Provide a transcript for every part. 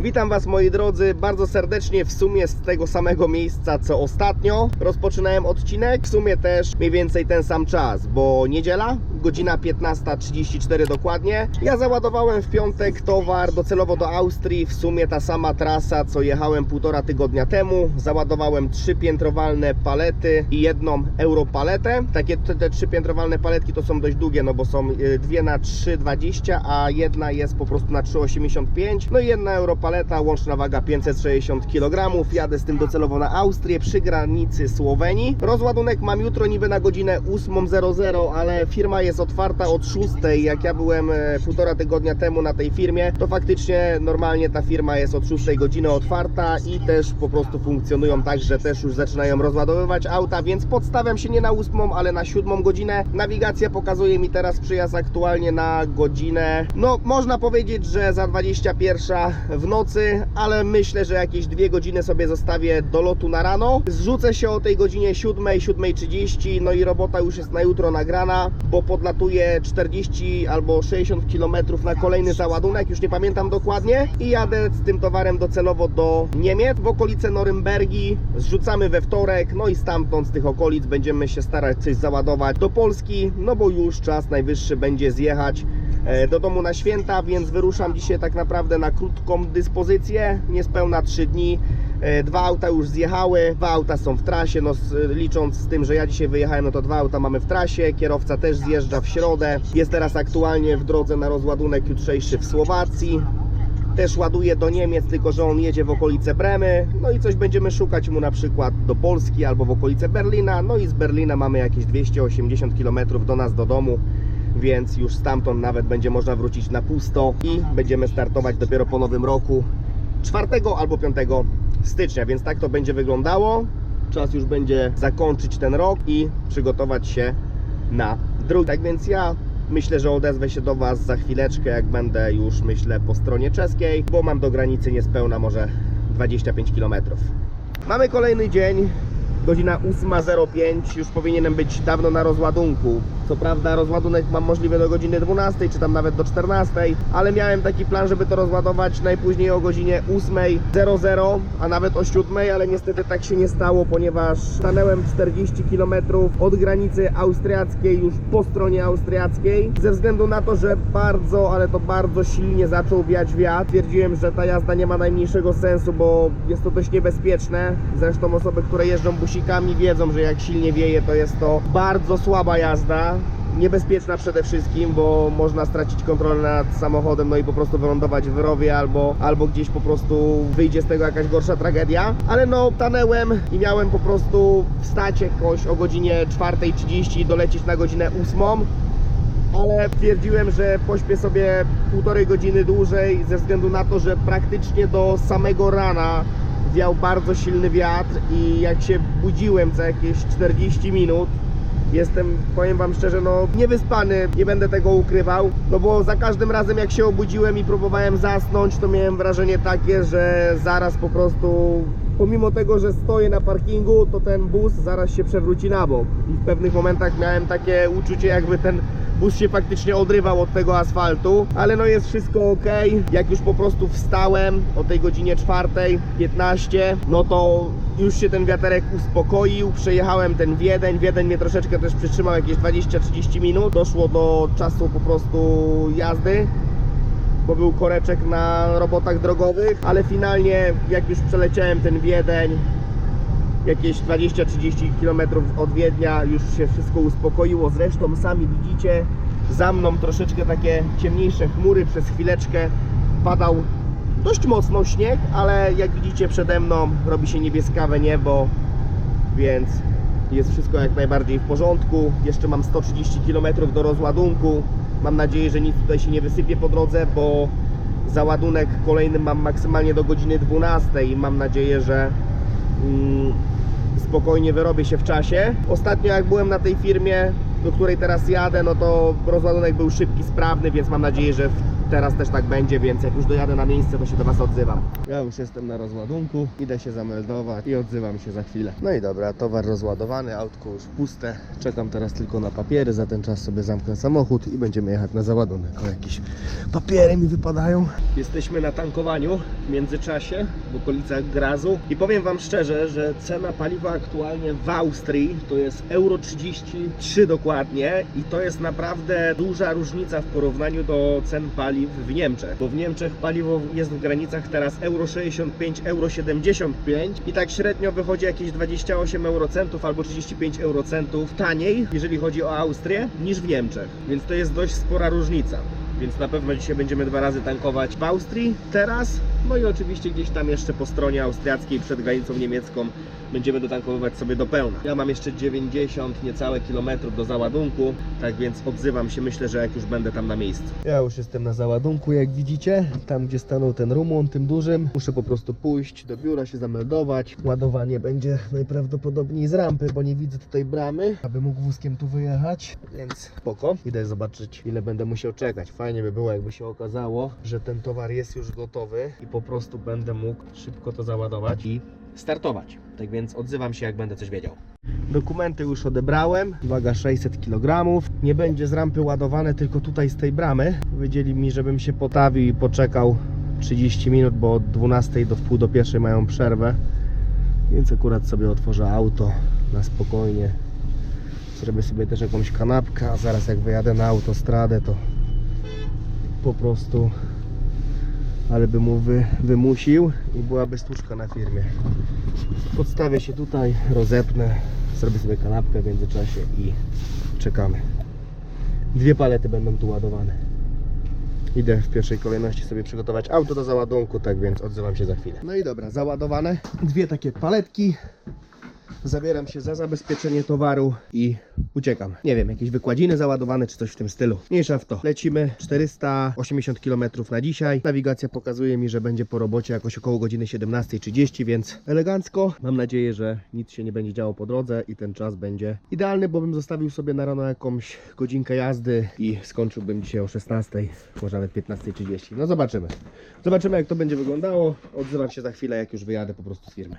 Witam Was moi drodzy bardzo serdecznie w sumie z tego samego miejsca co ostatnio rozpoczynałem odcinek. W sumie też mniej więcej ten sam czas, bo niedziela, godzina 15.34 dokładnie. Ja załadowałem w piątek towar docelowo do Austrii, w sumie ta sama trasa co jechałem półtora tygodnia temu. Załadowałem trzy piętrowalne palety i jedną europaletę. Takie te, te trzy piętrowalne paletki to są dość długie, no bo są y, dwie na 3,20, a jedna jest po prostu na 3,85. No i jedna europaleta, łączna waga 560 kg. Jadę z tym docelowo na Austrię przy granicy Słowenii. Rozładunek mam jutro niby na godzinę 8.00, ale firma jest otwarta od 6. Jak ja byłem e, półtora tygodnia temu na tej firmie, to faktycznie normalnie ta firma jest od 6 godziny otwarta i też po prostu funkcjonują tak, że też już zaczynają rozładowywać auta, więc podstawiam się nie na 8, ale na 7 godzinę. Nawigacja pokazuje mi teraz przyjazd aktualnie na godzinę, no można powiedzieć, że za 21 w nocy, ale myślę, że jakieś 2 godziny sobie zostawię do lotu na rano. Zrzucę się o tej godzinie 7, 7.30, no i robota już jest na jutro nagrana, bo podlatuję 40 albo 60 km na kolejny załadunek, już nie pamiętam dokładnie i jadę z tym towarem docelowo do Niemiec, w okolice Norymbergi, zrzucamy we wtorek, no i stamtąd z tych okolic będziemy się starać coś załadować do Polski, no bo już czas najwyższy będzie zjechać e, do domu na święta, więc wyruszam dzisiaj tak naprawdę na krótką dyspozycję, niespełna 3 dni. E, Dwa auta już zjechały, dwa auta są w trasie, no licząc z tym, że ja dzisiaj wyjechałem, no to dwa auta mamy w trasie, kierowca też zjeżdża w środę, jest teraz aktualnie w drodze na rozładunek jutrzejszy w Słowacji, też ładuje do Niemiec, tylko że on jedzie w okolice Bremy, no i coś będziemy szukać mu na przykład do Polski albo w okolice Berlina, no i z Berlina mamy jakieś 280 km do nas do domu, więc już stamtąd nawet będzie można wrócić na pusto i będziemy startować dopiero po nowym roku 4 albo 5 stycznia, więc tak to będzie wyglądało. Czas już będzie zakończyć ten rok i przygotować się na drugi. Tak więc ja myślę, że odezwę się do Was za chwileczkę, jak będę już myślę po stronie czeskiej, bo mam do granicy niespełna może 25 km. Mamy kolejny dzień, godzina 8.05, już powinienem być dawno na rozładunku. Co prawda rozładunek mam możliwy do godziny 12, czy tam nawet do 14, ale miałem taki plan, żeby to rozładować najpóźniej o godzinie 8.00, a nawet o 7, ale niestety tak się nie stało, ponieważ stanęłem 40 km od granicy austriackiej, już po stronie austriackiej, ze względu na to, że bardzo, ale to bardzo silnie zaczął wiać wiatr. Twierdziłem, że ta jazda nie ma najmniejszego sensu, bo jest to dość niebezpieczne. Zresztą osoby, które jeżdżą busikami wiedzą, że jak silnie wieje, to jest to bardzo słaba jazda niebezpieczna przede wszystkim, bo można stracić kontrolę nad samochodem, no i po prostu wylądować w rowie albo, albo gdzieś po prostu wyjdzie z tego jakaś gorsza tragedia. Ale no, tanęłem i miałem po prostu wstać jakoś o godzinie 4.30 i dolecieć na godzinę 8 ale twierdziłem, że pośpię sobie półtorej godziny dłużej ze względu na to, że praktycznie do samego rana wiał bardzo silny wiatr i jak się budziłem za jakieś 40 minut Jestem, powiem Wam szczerze, no niewyspany, nie będę tego ukrywał, no bo za każdym razem jak się obudziłem i próbowałem zasnąć, to miałem wrażenie takie, że zaraz po prostu, pomimo tego, że stoję na parkingu, to ten bus zaraz się przewróci na bok. I w pewnych momentach miałem takie uczucie, jakby ten bus się faktycznie odrywał od tego asfaltu, ale no jest wszystko ok. Jak już po prostu wstałem o tej godzinie 4.15, no to już się ten wiaterek uspokoił, przejechałem ten Wiedeń, Wiedeń mnie troszeczkę też przytrzymał jakieś 20-30 minut, doszło do czasu po prostu jazdy bo był koreczek na robotach drogowych, ale finalnie jak już przeleciałem ten Wiedeń, jakieś 20-30 km od Wiednia już się wszystko uspokoiło. Zresztą sami widzicie za mną troszeczkę takie ciemniejsze chmury. Przez chwileczkę padał dość mocno śnieg, ale jak widzicie przede mną robi się niebieskawe niebo, więc jest wszystko jak najbardziej w porządku. Jeszcze mam 130 km do rozładunku. Mam nadzieję, że nic tutaj się nie wysypie po drodze, bo załadunek kolejny mam maksymalnie do godziny 12 i mam nadzieję, że spokojnie wyrobię się w czasie. Ostatnio jak byłem na tej firmie, do której teraz jadę, no to rozładunek był szybki, sprawny, więc mam nadzieję, że w teraz też tak będzie, więc jak już dojadę na miejsce, to się do Was odzywam. Ja już jestem na rozładunku, idę się zameldować i odzywam się za chwilę. No i dobra, towar rozładowany, autko już puste. Czekam teraz tylko na papiery, za ten czas sobie zamknę samochód i będziemy jechać na załadunek. O jakieś papiery mi wypadają. Jesteśmy na tankowaniu w międzyczasie w okolicach Grazu i powiem Wam szczerze, że cena paliwa aktualnie w Austrii to jest euro 33 dokładnie i to jest naprawdę duża różnica w porównaniu do cen paliw w Niemczech, bo w Niemczech paliwo jest w granicach teraz euro 65, euro 75 i tak średnio wychodzi jakieś 28 eurocentów albo 35 eurocentów taniej, jeżeli chodzi o Austrię, niż w Niemczech, więc to jest dość spora różnica. Więc na pewno dzisiaj będziemy dwa razy tankować w Austrii teraz, no i oczywiście gdzieś tam jeszcze po stronie austriackiej przed granicą niemiecką będziemy dotankowywać sobie do pełna. Ja mam jeszcze 90 niecałe kilometrów do załadunku, tak więc odzywam się, myślę, że jak już będę tam na miejscu. Ja już jestem na załadunku, jak widzicie, tam gdzie stanął ten Rumun, tym dużym. Muszę po prostu pójść do biura, się zameldować. Ładowanie będzie najprawdopodobniej z rampy, bo nie widzę tutaj bramy, aby mógł wózkiem tu wyjechać, więc spoko. Idę zobaczyć, ile będę musiał czekać. Fajnie by było, jakby się okazało, że ten towar jest już gotowy i po prostu będę mógł szybko to załadować i startować. Tak więc odzywam się, jak będę coś wiedział. Dokumenty już odebrałem, waga 600 kg. Nie będzie z rampy ładowane, tylko tutaj z tej bramy. Powiedzieli mi, żebym się potawił i poczekał 30 minut, bo od 12 do wpół do pierwszej mają przerwę. Więc akurat sobie otworzę auto na spokojnie. Zrobię sobie też jakąś kanapkę, a zaraz jak wyjadę na autostradę, to po prostu ale by mu wy, wymusił i byłaby stłuczka na firmie. Podstawię się tutaj, rozepnę, zrobię sobie kanapkę w międzyczasie i czekamy. Dwie palety będą tu ładowane. Idę w pierwszej kolejności sobie przygotować auto do załadunku, tak więc odzywam się za chwilę. No i dobra, załadowane. Dwie takie paletki. Zabieram się za zabezpieczenie towaru i uciekam. Nie wiem, jakieś wykładziny załadowane czy coś w tym stylu. Mniejsza w to. Lecimy 480 km na dzisiaj. Nawigacja pokazuje mi, że będzie po robocie jakoś około godziny 17.30, więc elegancko. Mam nadzieję, że nic się nie będzie działo po drodze i ten czas będzie idealny, bo bym zostawił sobie na rano jakąś godzinkę jazdy i skończyłbym dzisiaj o 16.00, może nawet 15.30. No zobaczymy. Zobaczymy jak to będzie wyglądało. Odzywam się za chwilę, jak już wyjadę po prostu z firmy.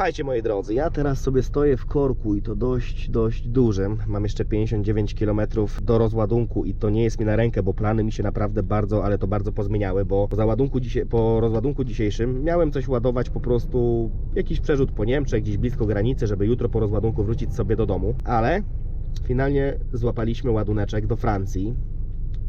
Słuchajcie moi drodzy, ja teraz sobie stoję w korku i to dość, dość dużym. Mam jeszcze 59 km do rozładunku i to nie jest mi na rękę, bo plany mi się naprawdę bardzo, ale to bardzo pozmieniały, bo po załadunku dzisiaj, po rozładunku dzisiejszym miałem coś ładować po prostu jakiś przerzut po Niemczech, gdzieś blisko granicy, żeby jutro po rozładunku wrócić sobie do domu, ale finalnie złapaliśmy ładuneczek do Francji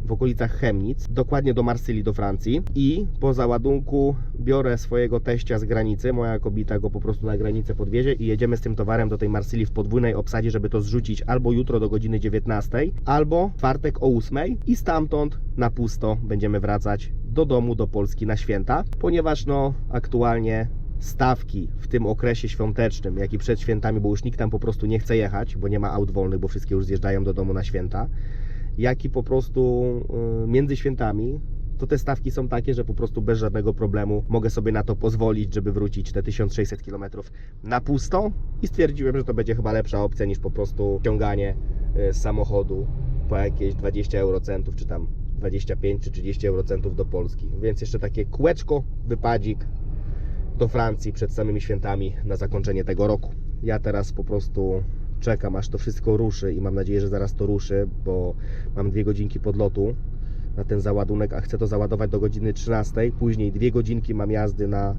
w okolicach Chemnic, dokładnie do Marsylii, do Francji. I po załadunku biorę swojego teścia z granicy, moja kobita go po prostu na granicę podwiezie i jedziemy z tym towarem do tej Marsylii w podwójnej obsadzie, żeby to zrzucić albo jutro do godziny 19, albo czwartek o 8 i stamtąd na pusto będziemy wracać do domu, do Polski na święta, ponieważ no aktualnie stawki w tym okresie świątecznym, jak i przed świętami, bo już nikt tam po prostu nie chce jechać, bo nie ma aut wolnych, bo wszystkie już zjeżdżają do domu na święta, jak i po prostu y, między świętami, to te stawki są takie, że po prostu bez żadnego problemu mogę sobie na to pozwolić, żeby wrócić te 1600 km na pusto i stwierdziłem, że to będzie chyba lepsza opcja niż po prostu ciąganie y, z samochodu po jakieś 20 eurocentów, czy tam 25 czy 30 eurocentów do Polski. Więc jeszcze takie kółeczko, wypadzik do Francji przed samymi świętami na zakończenie tego roku. Ja teraz po prostu czekam aż to wszystko ruszy i mam nadzieję, że zaraz to ruszy, bo mam dwie godzinki podlotu na ten załadunek, a chcę to załadować do godziny 13. Później dwie godzinki mam jazdy na,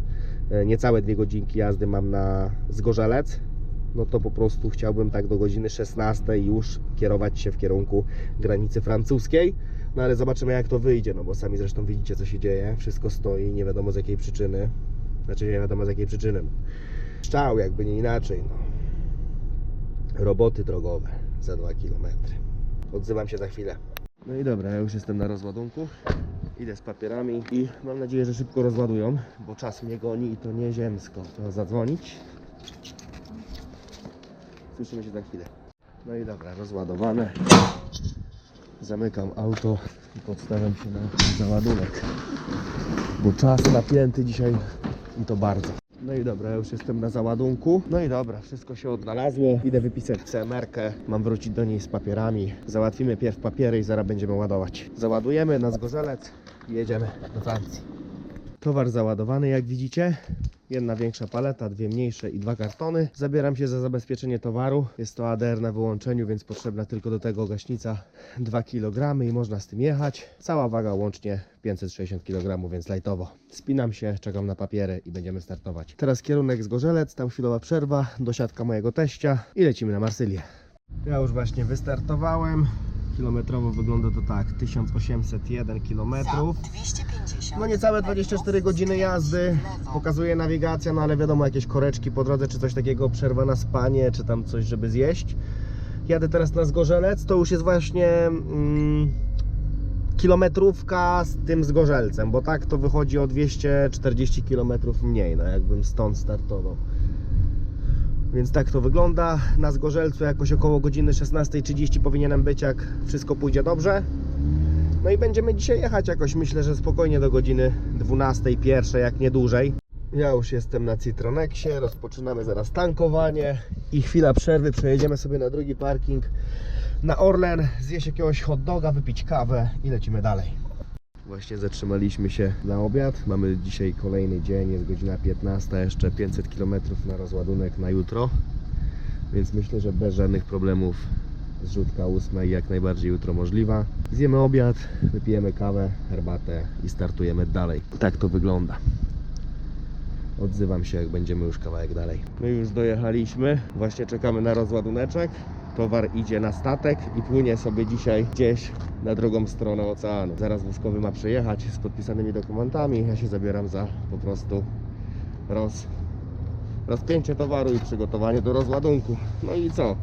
e, niecałe dwie godzinki jazdy mam na Zgorzelec. No to po prostu chciałbym tak do godziny 16 już kierować się w kierunku granicy francuskiej. No ale zobaczymy jak to wyjdzie, no bo sami zresztą widzicie co się dzieje. Wszystko stoi, nie wiadomo z jakiej przyczyny. Znaczy nie wiadomo z jakiej przyczyny. Szczał jakby nie inaczej. No. Roboty drogowe za 2 km. Odzywam się za chwilę. No i dobra, ja już jestem na rozładunku. Idę z papierami i mam nadzieję, że szybko rozładują, bo czas mnie goni i to nie ziemsko. To zadzwonić. Słyszymy się za chwilę. No i dobra, rozładowane. Zamykam auto i podstawiam się na załadunek. Bo czas napięty dzisiaj i to bardzo. No i dobra, już jestem na załadunku. No i dobra, wszystko się odnalazło. Idę wypisać CMR-kę, mam wrócić do niej z papierami. Załatwimy pierw papiery i zaraz będziemy ładować. Załadujemy na Zgorzelec i jedziemy do Francji. Towar załadowany, jak widzicie. Jedna większa paleta, dwie mniejsze i dwa kartony. Zabieram się za zabezpieczenie towaru. Jest to ADR na wyłączeniu, więc potrzebna tylko do tego gaśnica 2 kg i można z tym jechać. Cała waga łącznie 560 kg, więc lajtowo. Spinam się, czekam na papiery i będziemy startować. Teraz kierunek z Gorzelec, tam chwilowa przerwa, dosiadka mojego teścia i lecimy na Marsylię. Ja już właśnie wystartowałem. Kilometrowo wygląda to tak, 1801 km. 250. No niecałe 24 godziny jazdy, pokazuje nawigacja, no ale wiadomo, jakieś koreczki po drodze, czy coś takiego, przerwa na spanie, czy tam coś, żeby zjeść. Jadę teraz na Zgorzelec, to już jest właśnie mm, kilometrówka z tym Zgorzelcem, bo tak to wychodzi o 240 km mniej, no jakbym stąd startował. Więc tak to wygląda. Na Zgorzelcu jakoś około godziny 16.30 powinienem być, jak wszystko pójdzie dobrze. No i będziemy dzisiaj jechać jakoś, myślę, że spokojnie do godziny 12, pierwszej, jak nie dłużej. Ja już jestem na Citronexie, rozpoczynamy zaraz tankowanie i chwila przerwy, przejedziemy sobie na drugi parking na Orlen, zjeść jakiegoś hot doga, wypić kawę i lecimy dalej. Właśnie zatrzymaliśmy się na obiad. Mamy dzisiaj kolejny dzień, jest godzina 15, jeszcze 500 km na rozładunek na jutro. Więc myślę, że bez żadnych problemów zrzutka 8 jak najbardziej jutro możliwa. Zjemy obiad, wypijemy kawę, herbatę i startujemy dalej. Tak to wygląda. Odzywam się jak będziemy już kawałek dalej. My już dojechaliśmy, właśnie czekamy na rozładuneczek. Towar idzie na statek i płynie sobie dzisiaj gdzieś na drugą stronę oceanu. Zaraz wózkowy ma przyjechać z podpisanymi dokumentami. Ja się zabieram za po prostu roz, rozpięcie towaru i przygotowanie do rozładunku. No i co?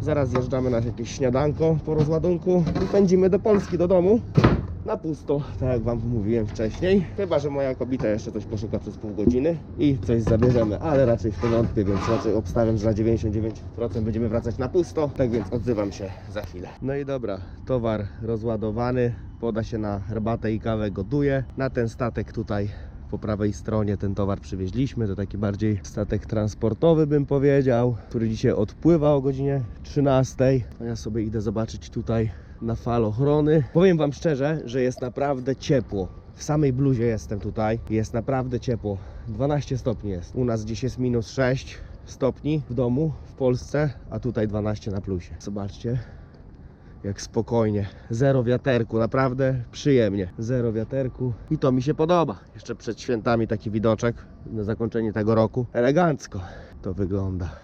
Zaraz zjeżdżamy na jakieś śniadanko po rozładunku i pędzimy do Polski, do domu. Na pusto, tak jak Wam mówiłem wcześniej. Chyba, że moja kobieta jeszcze coś poszuka przez pół godziny i coś zabierzemy, ale raczej w to wątpię, więc raczej obstawiam, że na 99% będziemy wracać na pusto. Tak więc odzywam się za chwilę. No i dobra, towar rozładowany, poda się na herbatę i kawę, gotuje. Na ten statek tutaj po prawej stronie ten towar przywieźliśmy. To taki bardziej statek transportowy, bym powiedział, który dzisiaj odpływa o godzinie 13. A ja sobie idę zobaczyć tutaj na falochrony. Powiem Wam szczerze, że jest naprawdę ciepło. W samej bluzie jestem tutaj. Jest naprawdę ciepło. 12 stopni jest. U nas dziś jest minus 6 stopni w domu w Polsce, a tutaj 12 na plusie. Zobaczcie, jak spokojnie. Zero wiaterku, naprawdę przyjemnie. Zero wiaterku i to mi się podoba. Jeszcze przed świętami taki widoczek na zakończenie tego roku. Elegancko to wygląda.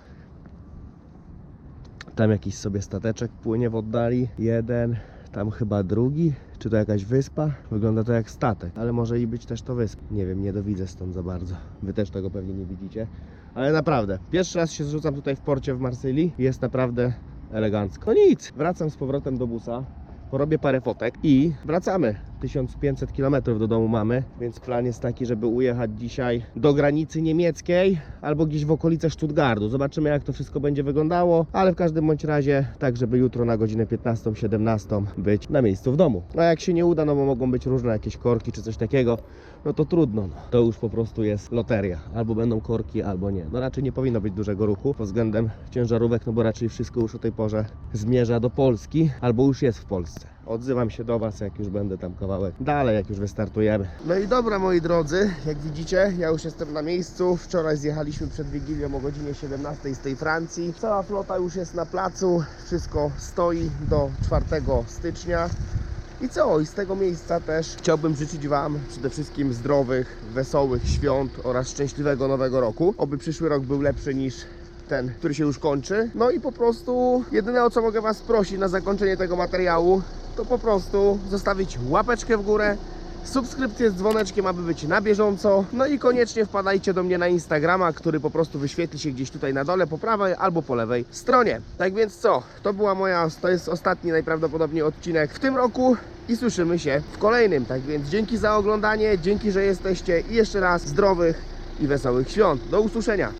Tam jakiś sobie stateczek płynie w oddali. Jeden, tam chyba drugi. Czy to jakaś wyspa? Wygląda to jak statek, ale może i być też to wyspa. Nie wiem, nie dowidzę stąd za bardzo. Wy też tego pewnie nie widzicie. Ale naprawdę, pierwszy raz się zrzucam tutaj w porcie w Marsylii. Jest naprawdę elegancko. No nic, wracam z powrotem do busa. Porobię parę fotek i wracamy. 1500 km do domu mamy, więc plan jest taki, żeby ujechać dzisiaj do granicy niemieckiej albo gdzieś w okolice Stuttgartu. Zobaczymy jak to wszystko będzie wyglądało, ale w każdym bądź razie tak, żeby jutro na godzinę 15-17 być na miejscu w domu. A jak się nie uda, no bo mogą być różne jakieś korki czy coś takiego, no to trudno. No. To już po prostu jest loteria. Albo będą korki, albo nie. No raczej nie powinno być dużego ruchu pod względem ciężarówek, no bo raczej wszystko już o tej porze zmierza do Polski, albo już jest w Polsce. Odzywam się do Was, jak już będę tam kawałek dalej, jak już wystartujemy. No i dobra, moi drodzy, jak widzicie, ja już jestem na miejscu. Wczoraj zjechaliśmy przed Wigilią o godzinie 17 z tej Francji. Cała flota już jest na placu, wszystko stoi do 4 stycznia. I co? I z tego miejsca też chciałbym życzyć Wam przede wszystkim zdrowych, wesołych świąt oraz szczęśliwego nowego roku. Oby przyszły rok był lepszy niż ten, który się już kończy. No i po prostu jedyne o co mogę Was prosić na zakończenie tego materiału, to po prostu zostawić łapeczkę w górę, subskrypcję z dzwoneczkiem, aby być na bieżąco. No i koniecznie wpadajcie do mnie na Instagrama, który po prostu wyświetli się gdzieś tutaj na dole, po prawej albo po lewej stronie. Tak więc co? To była moja, to jest ostatni najprawdopodobniej odcinek w tym roku i słyszymy się w kolejnym. Tak więc dzięki za oglądanie, dzięki, że jesteście i jeszcze raz zdrowych i wesołych świąt. Do usłyszenia.